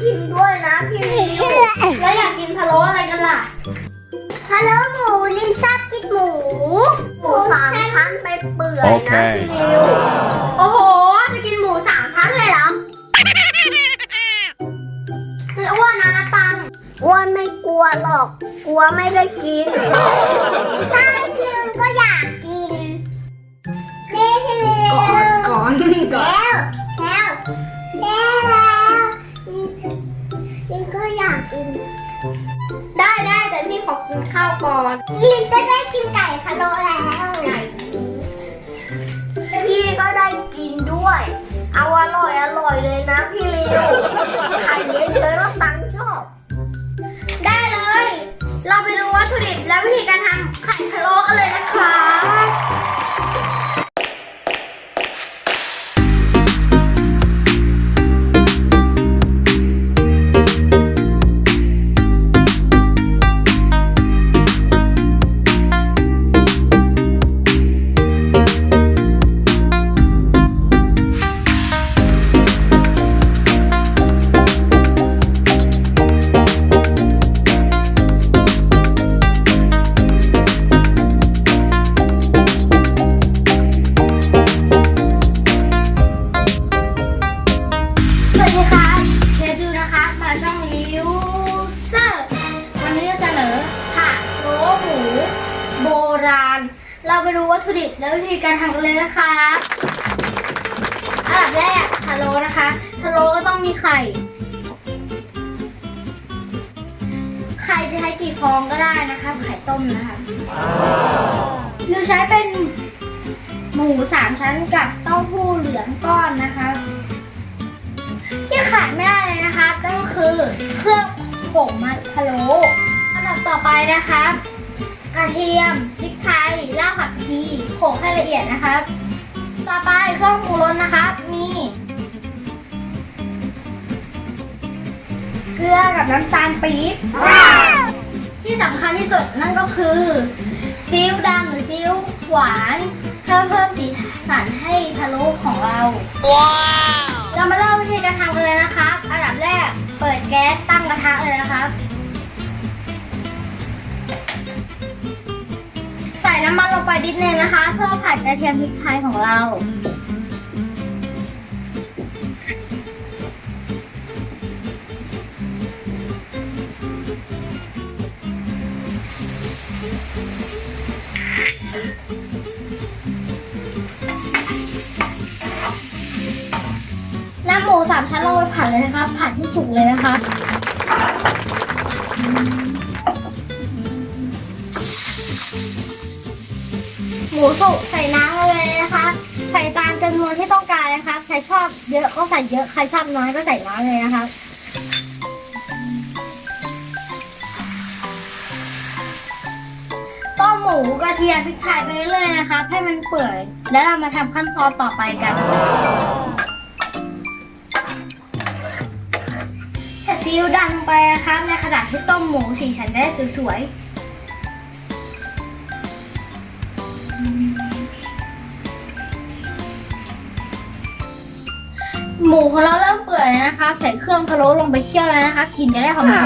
ชิมด้วยนะพี่ลิวแล้วอยากกินพะโล้อะไรกันล่ะฮัลโหลหมูลินชอบกินหมู หมูสามชั้นไปเปื่อยโอนะเคพี่ลิวโอ้โห จะกินหมูสามชั้นเลยเหรอคืออ้วนนะนะตังอ้วนไม่กลัวหรอก กลัวไม่ได้กินใช่พี่ลิวก็อยากกินเร็วพี่ลิวก่อนก่อนแล้ว อกินข้าวก่อนลินจะได้กินไก่พะโล้แล้วไงพี่ก็ได้กินด้วย เอาอร่อยอร่อยเลยนะพี่ลิวไข่เยอะๆแล้วตังชอบ ได้เลย เราไปดูวัตถุดิบและวิธีการทำ เราไปดูวัตถุดิบและวิธีการทำกันเลยนะคะอันดับแรกพะโล้นะคะพะโล้ก็ต้องมีไข่ ไข่จะใช้กี่ฟองก็ได้นะคะ ไข่ต้มนะคะหรือใช้เป็นหมูสามชั้นกับเต้าหู้เหลืองก้อนนะคะ ที่ขาดไม่ได้เลยนะครับนั่นก็คือเครื่องผงมัพะโล้อันดับต่อไปนะครับ กระเทียมพริกไทยรากผักชีโขลกให้ละเอียดนะครับ ต่อไปเครื่องปรุงรสนะครับ มี เกลือกับน้ำตาลปี๊บที่สำคัญที่สุดนั่นก็คือซีอิ๊วดำหรือซีอิ๊วหวานเพื่อเพิ่มสีสันให้พะโล้ของเราเรามาเริ่มวิธีการทำกันเลยนะครับ อันดับแรกเปิดแก๊สตั้งกระทะเลยนะครับ น้ำมันลงไปนิดนึงนะคะ เพื่อผัดกระเทียมพริกไทยของเรา น้ำหมูสามชั้นลงไปผัดเลยนะครับผัดให้สุกเลยนะคะ มูสุกใส่น้ำเลยนะคะ ใส่ตามจำนวนที่ต้องการนะคะ ใครชอบเยอะก็ใส่เยอะ ใครชอบน้อยก็ใส่น้อยเลยนะคะต้มหมูกระเทียมพริกไทยไปเรื่อยนะคะให้มันเปื่อย แล้วเรามาทำขั้นตอนต่อไปกันใส่ซีอิ๊วดำไปนะครับในขณะที่ต้มหมูสีสันได้สวยๆ หมูของเราเริ่มเปื่อยแล้วนะคะ ใส่เครื่องพะโล้ลงไปเคี่ยวแล้วนะคะกลินจะได้หอมๆ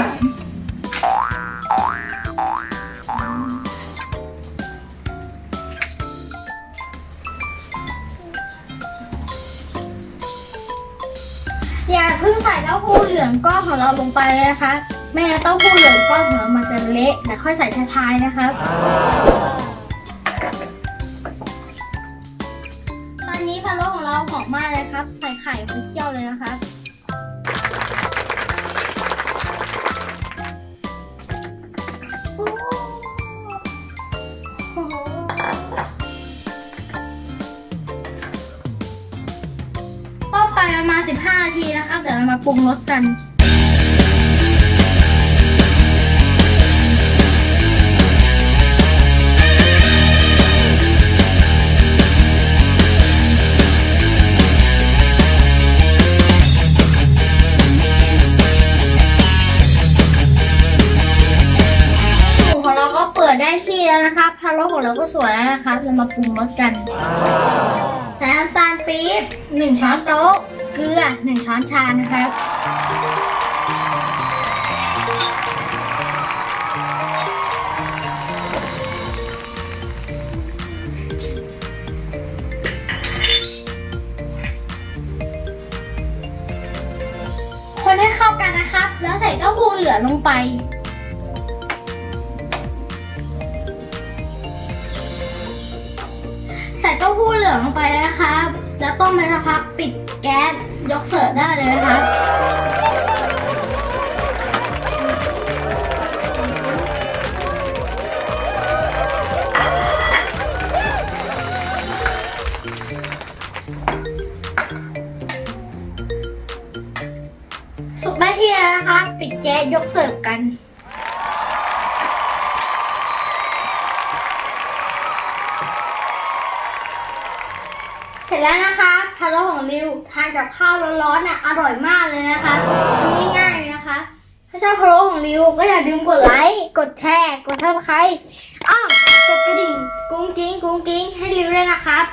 อย่าเพิ่งใส่เต้าหู้เหลืองก้อนของเราลงไปนะคะ ไม่งั้นเต้าหู้เหลืองก้อนของเรามันจะเละแต่ค่อยใส่ท้ายๆนะครั ไปเคี่ยวเลยนะครับโอ้โหต้มไปประมาณ 15 นาทีนะคะ เดี๋ยวเรามาปรุงรสกัน รสของเราก็สวยแล้วนะคะ เรามาปรุงรสกันใส่น้ำตาลปี๊บหนึ่งช้อนโต๊ะ เกลือหนึ่งช้อนชานะครับคนให้เข้ากันนะครับ แล้วใส่เต้าหู้เหลือลงไป ลงลงไปนะครับ แล้วต้มไปสักพักปิดแก๊สยกเสิร์ฟได้เลยนะครับสุกได้ที่แล้วนะคะ ปิดแก๊สยกเสิร์ฟกัน ร็จแล้วนะคะพาโลของริวทานกับข้าวร้อนๆน่ะอร่อยมากเลยนะคะทำง่ายๆนะคะ ถ้าชอบพาโลของริวก็อย่าลืมกดไลค์กดแชร์กดซับสไครต์อ้าวกดกระดิ่งกุ้งกิ้งกุ้งกิ้งให้ริวด้วยนะครับ